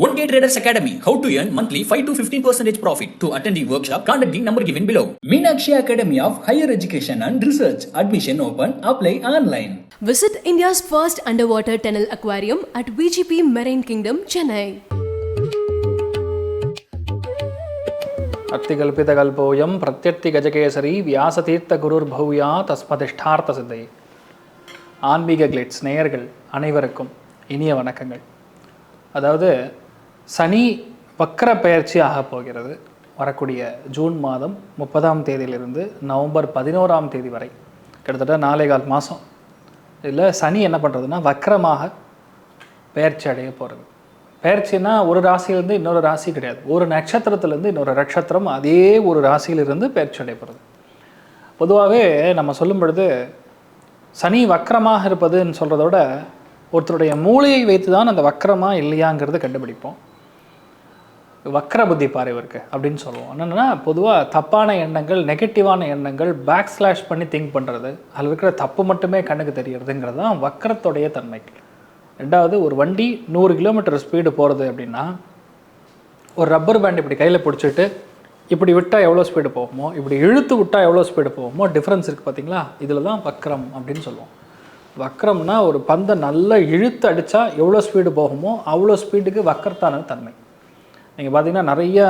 One Day Traders Academy. How to earn monthly 5 to 15 percentage profit. To attend the workshop, contact the number given below. Meenakshi Academy of Higher Education and Research. Admission open. Apply online. Visit India's first underwater tunnel aquarium at VGP Marine Kingdom, Chennai. அத்திகல்பிதகல்போயம் பிரத்யர்த்தி Gajakesari வியாசதீர்த்த குருர் பௌயா தஸ்மதிஷ்டார்த்த சித்தை ஆன்மீக glitz நேயர்கள் அனைவருக்கும் இனிய வணக்கங்கள் அதாவது சனி வக்கர பயிற்சி ஆகப் போகிறது. வரக்கூடிய ஜூன் மாதம் முப்பதாம் தேதியிலிருந்து நவம்பர் பதினோராம் தேதி வரை. கிட்டத்தட்ட நாலே கால் மாதம் இதில் சனி என்ன பண்ணுறதுன்னா வக்கரமாக பெயர்ச்சி அடைய போகிறது பெயர்ச்சின்னா ஒரு ராசியிலேருந்து இன்னொரு ராசி கிடையாது. ஒரு நட்சத்திரத்துலேருந்து இன்னொரு நட்சத்திரம் அதே ஒரு ராசியிலிருந்து பெயர்ச்சி அடைய போகிறது பொதுவாகவே நம்ம சொல்லும் பொழுது சனி வக்கரமாக இருப்பதுன்னு சொல்கிறத விட ஒருத்தருடைய மூளையை வைத்து தான் அந்த வக்கரமாக இல்லையாங்கிறத கண்டுபிடிப்போம். வக்கர புத்தி பாரு இவருக்கு அப்படின்னு சொல்லுவோம். என்னென்னா பொதுவாக தப்பான எண்ணங்கள் நெகட்டிவான எண்ணங்கள் பேக் ஸ்லாஷ் பண்ணி திங்க் பண்ணுறது அதில் இருக்கிற தப்பு மட்டுமே கண்ணுக்கு தெரியறதுங்கிறது தான் வக்கரத்துடைய தன்மை. ரெண்டாவது ஒரு வண்டி நூறு கிலோமீட்டர் ஸ்பீடு போகிறது அப்படின்னா ஒரு ரப்பர் பேண்ட் இப்படி கையில் பிடிச்சிட்டு இப்படி விட்டால் எவ்வளோ ஸ்பீடு போகுமோ இப்படி இழுத்து விட்டால் எவ்வளோ ஸ்பீடு போகுமோ டிஃப்ரென்ஸ் இருக்குது பார்த்தீங்களா இதில் தான் வக்கரம் அப்படின்னு சொல்லுவோம். வக்கரம்னா ஒரு பந்தை நல்லா இழுத்து அடித்தா எவ்வளோ ஸ்பீடு போகுமோ அவ்வளோ ஸ்பீடுக்கு வக்கரத்தான தன்மை. நீங்கள் பார்த்தீங்கன்னா நிறைய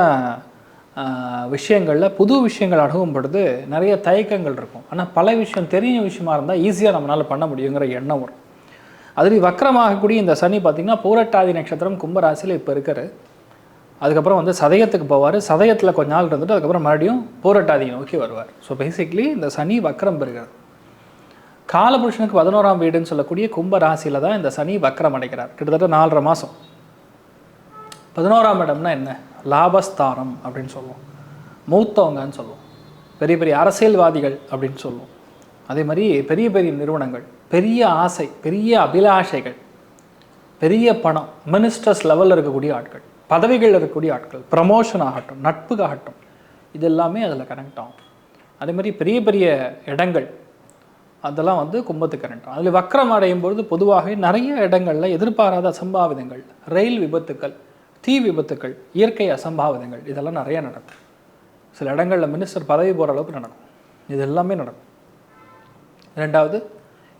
விஷயங்களில் புது விஷயங்கள் அணுகும் பொழுது நிறைய தயக்கங்கள் இருக்கும். ஆனால் பல விஷயம் தெரிய விஷயமா இருந்தால் ஈஸியாக நம்மளால் பண்ண முடியுங்கிற எண்ணம் வரும். அதுலேயும் வக்கரமாகக்கூடிய இந்த சனி பார்த்திங்கன்னா பூரட்டாதி நட்சத்திரம் கும்பராசியில் இப்போ இருக்கார். அதுக்கப்புறம் வந்து சதயத்துக்கு போவார். சதயத்தில் கொஞ்ச நாள் இருந்துட்டு அதுக்கப்புறம் மறுபடியும் பூரட்டாதியை நோக்கி வருவார். ஸோ பேசிக்லி இந்த சனி வக்கரம் பெறுகிறது காலபுருஷனுக்கு பதினோராம் வீடுன்னு சொல்லக்கூடிய கும்ப ராசியில் தான் இந்த சனி வக்கரம் அடைக்கிறார் கிட்டத்தட்ட நாலரை மாதம் பதினோராம் இடம்னா என்ன? லாபஸ்தானம் அப்படின்னு சொல்லுவோம். மூத்தவங்கன்னு சொல்லுவோம். பெரிய பெரிய அரசியல்வாதிகள் அப்படின்னு சொல்லுவோம். அதே மாதிரி பெரிய பெரிய நிறுவனங்கள் பெரிய ஆசை பெரிய அபிலாஷைகள் பெரிய பணம் மினிஸ்டர்ஸ் லெவலில் இருக்கக்கூடிய ஆட்கள் பதவிகளில் இருக்கக்கூடிய ஆட்கள் ப்ரமோஷன் ஆகட்டும் நட்புக்காகட்டும் இது எல்லாமே அதில் கனெக்ட் ஆகும். அதே மாதிரி பெரிய பெரிய இடங்கள் அதெல்லாம் வந்து கும்பத்துக்கு கரண்ட் ஆகும். அதில் வக்கரம் அடையும் பொழுது பொதுவாகவே நிறைய இடங்களில் எதிர்பாராத அசம்பாவிதங்கள் ரயில் விபத்துக்கள் தீ விபத்துக்கள் இயற்கை அசம்பாவிதங்கள் இதெல்லாம் நிறைய நடக்கும். சில இடங்களில் மினிஸ்டர் பதவி போகிற அளவுக்கு நடக்கும். இது எல்லாமே நடக்கும். ரெண்டாவது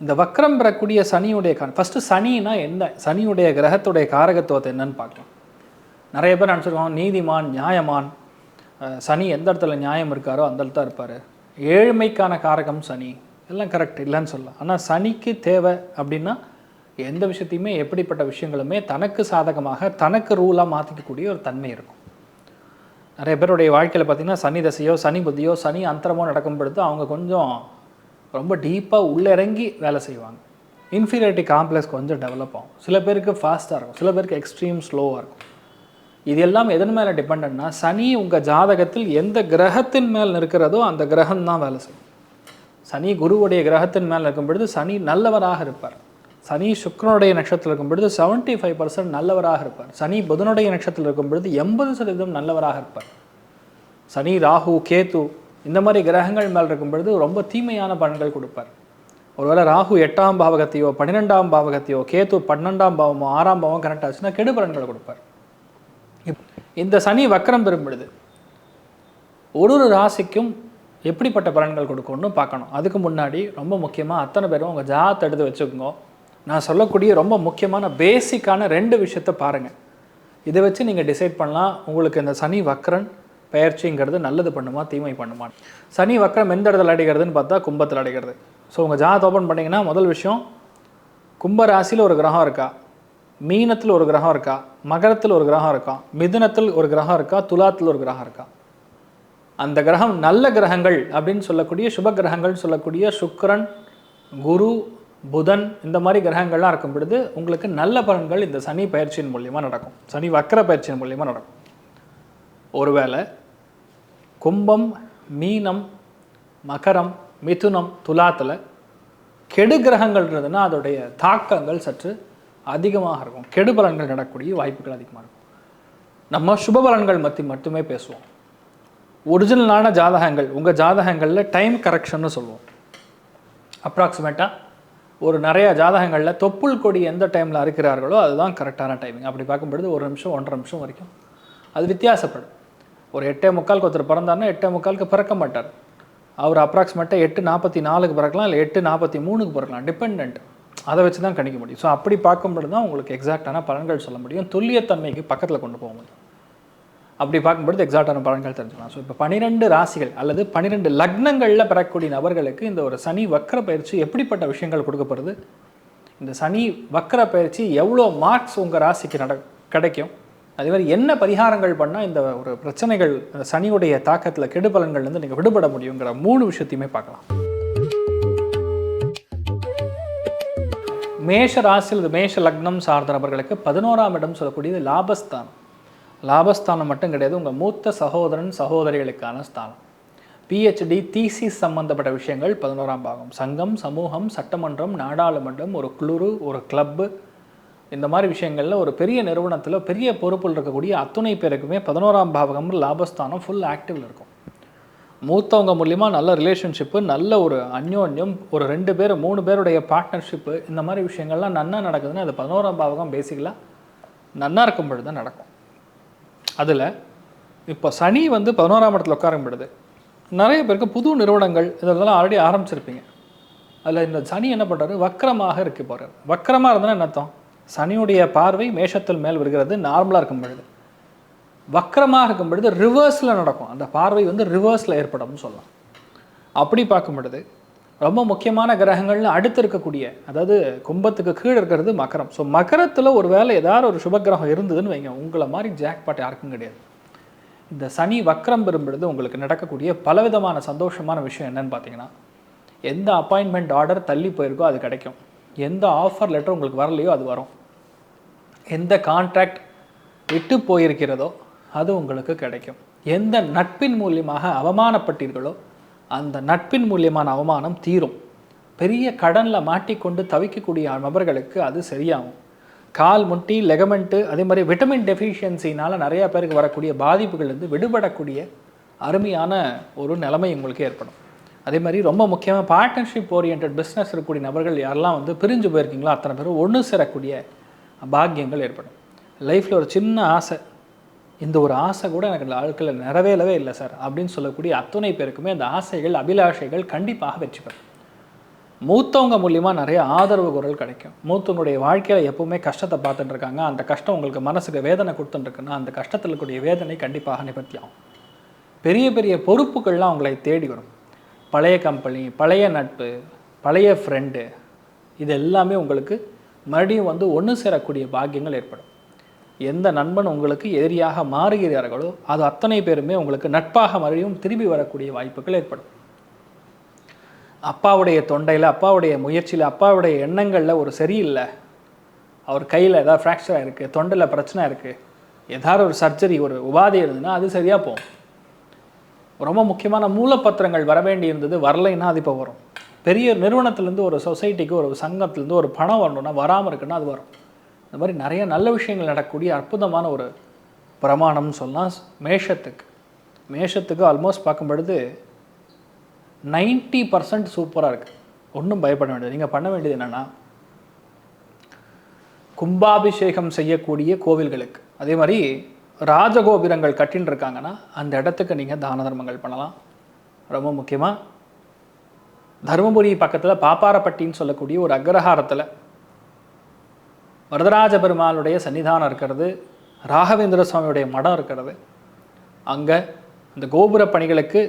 இந்த வக்ரம் பெறக்கூடிய சனியுடைய கான் ஃபஸ்ட்டு சனினா என்ன? சனியுடைய கிரகத்துடைய காரகத்துவத்தை என்னன்னு பார்க்கலாம். நிறைய பேர் நினச்சிருக்கோம் நீதிமான் நியாயமான் சனி எந்த இடத்துல நியாயம் இருக்காரோ அந்த இடத்துல இருப்பார். ஏழ்மைக்கான காரகம் சனி. எல்லாம் கரெக்ட் இல்லைன்னு சொல்லலாம். ஆனால் சனிக்கு தேவை அப்படின்னா எந்த விஷயத்தையுமே எப்படிப்பட்ட விஷயங்களுமே தனக்கு சாதகமாக தனக்கு ரூலாக மாற்றிக்கக்கூடிய ஒரு தன்மை இருக்கும். நிறைய பேருடைய வாழ்க்கையில் பார்த்திங்கன்னா சனி தசையோ சனி புத்தியோ சனி அந்தரமோ நடக்கும் பொழுது அவங்க கொஞ்சம் ரொம்ப டீப்பாக உள்ளிறங்கி வேலை செய்வாங்க. இன்ஃபீரியாரிட்டி காம்ப்ளெக்ஸ் கொஞ்சம் டெவலப் ஆகும். சில பேருக்கு ஃபாஸ்ட்டாக இருக்கும். சில பேருக்கு எக்ஸ்ட்ரீம் ஸ்லோவாக இருக்கும். இது எல்லாம் எதன் மேலே டிபெண்ட்னா சனி உங்கள் ஜாதகத்தில் எந்த கிரகத்தின் மேல் இருக்கிறதோ அந்த கிரகம் தான் வேலை செய்யும். சனி குருவுடைய கிரகத்தின் மேல் இருக்கும் பொழுது சனி நல்லவராக இருப்பார். சனி சுக்கரனுடைய நட்சத்திரம் இருக்கும் பொழுது செவன்ட்டி ஃபைவ் பர்சன்ட் நல்லவராக இருப்பார். சனி புதனுடைய நட்சத்திரம் இருக்கும் பொழுது எண்பது சதவீதம் நல்லவராக இருப்பார். சனி ராகு கேத்து இந்த மாதிரி கிரகங்கள் மேல் இருக்கும் பொழுது ரொம்ப தீமையான பலன்கள் கொடுப்பார். ஒருவேளை ராகு எட்டாம் பாவகத்தையோ பன்னிரெண்டாம் பாவகத்தையோ கேத்து பன்னெண்டாம் பாவமோ ஆறாம் பாவம் கரெக்ட் ஆச்சுன்னா கெடு பலன்கள் கொடுப்பார். இந்த சனி வக்கரம் பெறும் பொழுது ஒரு ஒரு ராசிக்கும் எப்படிப்பட்ட பலன்கள் கொடுக்கணும்னு பார்க்கணும். அதுக்கு முன்னாடி ரொம்ப முக்கியமாக அத்தனை பேரும் உங்கள் ஜாத் எடுத்து வச்சுக்கோங்க. நான் சொல்லக்கூடிய ரொம்ப முக்கியமான பேசிக்கான ரெண்டு விஷயத்த பாருங்கள் இதை வச்சு நீங்கள் டிசைட் பண்ணலாம் உங்களுக்கு இந்த சனி வக்ரன் பயிற்சிங்கிறது நல்லது பண்ணுமா தீமை பண்ணுமா? சனி வக்ரம் எந்த இடத்துல அடைகிறதுன்னு பார்த்தா கும்பத்தில் அடைகிறது. ஸோ உங்கள் ஜாத் ஓப்பன் பண்ணிங்கன்னா முதல் விஷயம் கும்ப ராசியில் ஒரு கிரகம் இருக்கா? மீனத்தில் ஒரு கிரகம் இருக்கா? மகரத்தில் ஒரு கிரகம் இருக்கா? மிதுனத்தில் ஒரு கிரகம் இருக்கா? துலாத்தில் ஒரு கிரகம் இருக்கா? அந்த கிரகம் நல்ல கிரகங்கள் அப்படின்னு சொல்லக்கூடிய சுப கிரகங்கள்னு சொல்லக்கூடிய சுக்கரன் குரு புதன் இந்த மாதிரி கிரகங்கள்லாம் இருக்கும் பொழுது உங்களுக்கு நல்ல பலன்கள் இந்த சனி பயிற்சியின் மூலியமாக நடக்கும். சனி வக்கர பயிற்சியின் மூலியமாக நடக்கும். ஒருவேளை கும்பம் மீனம் மகரம் மிதுனம் துலாத்தில் கெடு கிரகங்கள் இருந்ததுன்னா அதோடைய தாக்கங்கள் சற்று அதிகமாக இருக்கும். கெடு பலன்கள் நடக்கக்கூடிய வாய்ப்புகள் அதிகமாக இருக்கும். நம்ம சுப பலன்கள் பற்றி மட்டுமே பேசுவோம். ஒரிஜினலான ஜாதகங்கள் உங்கள் ஜாதகங்களில் டைம் கரெக்ஷன்னு சொல்லுவோம். அப்ராக்சிமேட்டாக ஒரு நிறையா ஜாதகங்களில் தொப்புள் கொடி எந்த டைமில் அறுக்கிறார்களோ அதுதான் கரெக்டான டைமிங் அப்படி பார்க்கும்பொழுது ஒரு நிமிஷம் ஒன்றரை நிமிஷம் வரைக்கும் அது வித்தியாசப்படும். ஒரு எட்டே முக்காலுக்கு ஒருத்தர் பிறந்தாருன்னா எட்டே முக்காலுக்கு பிறக்க மாட்டார். அவர் அப்ராக்சிமேட்டாக எட்டு நாற்பத்தி நாலுக்கு பிறக்கலாம் இல்லை எட்டு நாற்பத்தி மூணுக்கு பிறக்கலாம் டிபெண்ட் அதை வச்சு தான் கணிக்க முடியும். ஸோ அப்படி பார்க்கும்பொழுது தான் உங்களுக்கு எக்ஸாக்டான பலன்கள் சொல்ல முடியும். துல்லியத்தன்மைக்கு பக்கத்தில் கொண்டு போக முடியும். அப்படி பார்க்கும்பொழுது எக்ஸாக்டான பலன்கள் தெரிஞ்சுக்கலாம். ஸோ இப்போ பன்னிரெண்டு ராசிகள் அல்லது பன்னிரெண்டு லக்னங்களில் பெறக்கூடிய நபர்களுக்கு இந்த ஒரு சனி வக்கர பயிற்சி எப்படிப்பட்ட விஷயங்கள் கொடுக்கப்படுது? இந்த சனி வக்கர பயிற்சி எவ்வளோ மார்க்ஸ் உங்கள் ராசிக்கு நட கிடைக்கும்? அதே மாதிரி என்ன பரிகாரங்கள் பண்ணால் இந்த ஒரு பிரச்சனைகள் சனியுடைய தாக்கத்தில் கெடுபலன்கள்லேருந்து நீங்கள் விடுபட முடியுங்கிற மூணு விஷயத்தையுமே பார்க்கலாம். மேஷ ராசியில் மேஷ லக்னம் சார்ந்த நபர்களுக்கு பதினோராம் இடம் சொல்லக்கூடியது லாபஸ்தானம். லாபஸ்தானம் மட்டும் கிடையாது உங்கள் மூத்த சகோதரன் சகோதரிகளுக்கான ஸ்தானம். பிஹெச்டி தீசி சம்பந்தப்பட்ட விஷயங்கள் பதினோராம் பாகம். சங்கம் சமூகம் சட்டமன்றம் நாடாளுமன்றம் ஒரு குழுரு ஒரு கிளப்பு இந்த மாதிரி விஷயங்களில் ஒரு பெரிய நிறுவனத்தில் பெரிய பொறுப்பில் இருக்கக்கூடிய அத்துணை பேருக்குமே பதினோராம் பாவகம் லாபஸ்தானம் ஃபுல் ஆக்டிவில் இருக்கும். மூத்தவங்க மூலிமா நல்ல ரிலேஷன்ஷிப்பு நல்ல ஒரு அந்யோன்யம் ஒரு ரெண்டு பேர் மூணு பேருடைய பார்ட்னர்ஷிப்பு இந்த மாதிரி விஷயங்கள்லாம் நன்னா நடக்குதுன்னா அது பதினோராம் பாவகம் பேசிக்கலாக நன்னா இருக்கும் பொழுது தான் நடக்கும். அதில் இப்போ சனி வந்து பதினோராம் இடத்துல உட்காரப்படுது நிறைய பேருக்கு புது நிறுவனங்கள் இதெல்லாம் ஆல்ரெடி ஆரம்பிச்சிருப்பீங்க. அதில் இந்த சனி என்ன பண்ணுறாரு வக்கரமாக இருக்க போகிறார் வக்கரமாக இருந்தால் என்ன அர்த்தம்? சனியுடைய பார்வை மேஷத்தில் மேல் வருகிறது நார்மலாக இருக்கும் பொழுது. வக்கரமாக இருக்கும் பொழுது ரிவர்ஸில் நடக்கும். அந்த பார்வை வந்து ரிவர்ஸில் ஏற்படும்னு சொல்லலாம் அப்படி பார்க்கும் பொழுது ரொம்ப முக்கியமான கிரகங்கள்னு அடுத்து இருக்கக்கூடிய அதாவது கும்பத்துக்கு கீழே இருக்கிறது மகரம். ஸோ மகரத்தில் ஒரு வேளை ஏதாவது ஒரு சுபகிரகம் இருந்ததுன்னு வைங்க உங்களை மாதிரி ஜாக்பாட் யாருக்கும் கிடையாது. இந்த சனி வக்ரம் பெறும்பொழுது உங்களுக்கு நடக்கக்கூடிய பலவிதமான சந்தோஷமான விஷயம் என்னன்னு பார்த்தீங்கன்னா எந்த அப்பாயின்மெண்ட் ஆர்டர் தள்ளி போயிருக்கோ அது கிடைக்கும். எந்த ஆஃபர் லெட்டர் உங்களுக்கு வரலையோ அது வரும். எந்த கான்ட்ராக்ட் விட்டு போயிருக்கிறதோ அது உங்களுக்கு கிடைக்கும். எந்த நட்பின் மூலியமாக அவமானப்பட்டீர்களோ அந்த நட்பின் மூலியமான அவமானம் தீரும். பெரிய கடனில் மாட்டிக்கொண்டு தவிக்கக்கூடிய நபர்களுக்கு அது சரியாகும். கால் முட்டி லெகமெண்ட்டு அதே மாதிரி விட்டமின் டெஃபிஷியன்சினால் நிறையா பேருக்கு வரக்கூடிய பாதிப்புகள்லேருந்து விடுபடக்கூடிய அருமையான ஒரு நிலைமை உங்களுக்கு ஏற்படும். அதே மாதிரி ரொம்ப முக்கியமாக பார்ட்னர்ஷிப் ஓரியன்ட் பிஸ்னஸ் இருக்கக்கூடிய நபர்கள் யாரெல்லாம் வந்து பிரிஞ்சு போயிருக்கீங்களோ அத்தனை பேரும் ஒன்று சேரக்கூடிய பாக்கியங்கள் ஏற்படும். லைஃப்பில் ஒரு சின்ன ஆசை இந்த ஒரு ஆசை கூட எனக்கு வாழ்க்கையில் நிறைவேறவே இல்லை சார். அப்படின்னு சொல்லக்கூடிய அத்துணை பேருக்குமே அந்த ஆசைகள் அபிலாஷைகள் கண்டிப்பாக வெற்றி பெறும். மூத்தவங்க மூலியமாக நிறைய ஆதரவு குரல் கிடைக்கும். மூத்தவங்களுடைய வாழ்க்கையில் எப்பவுமே கஷ்டத்தை பார்த்துட்டு இருக்காங்க. அந்த கஷ்டம் உங்களுக்கு மனசுக்கு வேதனை கொடுத்துட்டுருக்குன்னா அந்த கஷ்டத்தில் கூடிய வேதனை கண்டிப்பாக நிவர்த்தி ஆகும். பெரிய பெரிய பொறுப்புகள்லாம் உங்களை தேடி வரும். பழைய கம்பெனி பழைய நட்பு பழைய ஃப்ரெண்டு இது எல்லாமே உங்களுக்கு மறுபடியும் வந்து ஒன்று சேரக்கூடிய பாக்கியங்கள் ஏற்படும். எந்த நண்பன் உங்களுக்கு எதிரியாக மாறுகிறார்களோ அது அத்தனை பேருமே உங்களுக்கு நட்பாக மறுபடியும் திரும்பி வரக்கூடிய வாய்ப்புகள் ஏற்படும். அப்பாவுடைய தொண்டையில் அப்பாவுடைய முயற்சியில் அப்பாவுடைய எண்ணங்களில் ஒரு சரியில்லை அவர் கையில் ஏதாவது ஃப்ராக்சர் ஆயிருக்கு தொண்டையில் பிரச்சனை இருக்குது ஏதாவது ஒரு சர்ஜரி ஒரு உபாதை இருந்ததுன்னா அது சரியாக போகும். ரொம்ப முக்கியமான மூலப்பத்திரங்கள் வர வேண்டி இருந்தது வரலைன்னா அது இப்போ வரும். பெரிய நிறுவனத்துலேருந்து ஒரு சொசைட்டிக்கு ஒரு சங்கத்துலேருந்து ஒரு பணம் வரணும்னா வராமல் இருக்குன்னா அது வரும். இந்த மாதிரி நிறைய நல்ல விஷயங்கள் நடக்கக்கூடிய அற்புதமான ஒரு பிரமாணம்னு சொல்லலாம். மேஷத்துக்கு. மேஷத்துக்கு ஆல்மோஸ்ட் பார்க்கும்பொழுது நைன்ட்டி பர்சன்ட் சூப்பராக இருக்குது ஒன்றும் பயப்பட வேண்டியது நீங்கள் பண்ண வேண்டியது என்னென்னா கும்பாபிஷேகம் செய்யக்கூடிய கோவில்களுக்கு. அதே மாதிரி ராஜகோபுரங்கள் கட்டின்னு இருக்காங்கன்னா அந்த இடத்துக்கு நீங்கள் தான தர்மங்கள் பண்ணலாம். ரொம்ப முக்கியமாக தருமபுரி பக்கத்தில் பாப்பாரப்பட்டின்னு சொல்லக்கூடிய ஒரு அக்ரஹாரத்தில் வரதராஜ பெருமாளுடைய சன்னிதானம் இருக்கிறது ராகவேந்திர சுவாமியுடைய மடம் இருக்கிறது. அங்கே இந்த கோபுர பணிகளுக்கு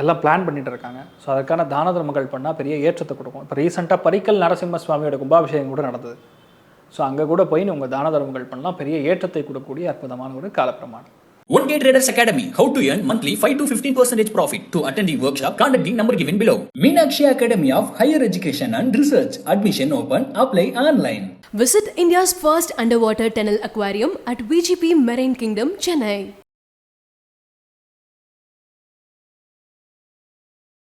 எல்லாம் பிளான் பண்ணிட்டு இருக்காங்க. ஸோ அதற்கான தான தர்மங்கள் பண்ணால் பெரிய ஏற்றத்தை கொடுக்கும். இப்போ ரீசெண்டாக பரிக்கல் நரசிம்ம சுவாமியோட கும்பாபிஷேகம் கூட நடந்தது. ஸோ அங்கே கூட போய் உங்கள் தான தர்மங்கள் பண்ணலாம். பெரிய ஏற்றத்தை கொடுக்கக்கூடிய அற்புதமான ஒரு காலப்பிரமாணம். One Day Traders Academy. How to earn monthly 5 to 15 percentage profit. To attend the workshop, contact the number given below. Meenakshi Academy of Higher Education and Research. Admission open. Apply online. Visit India's first underwater tunnel aquarium at VGP Marine Kingdom, Chennai.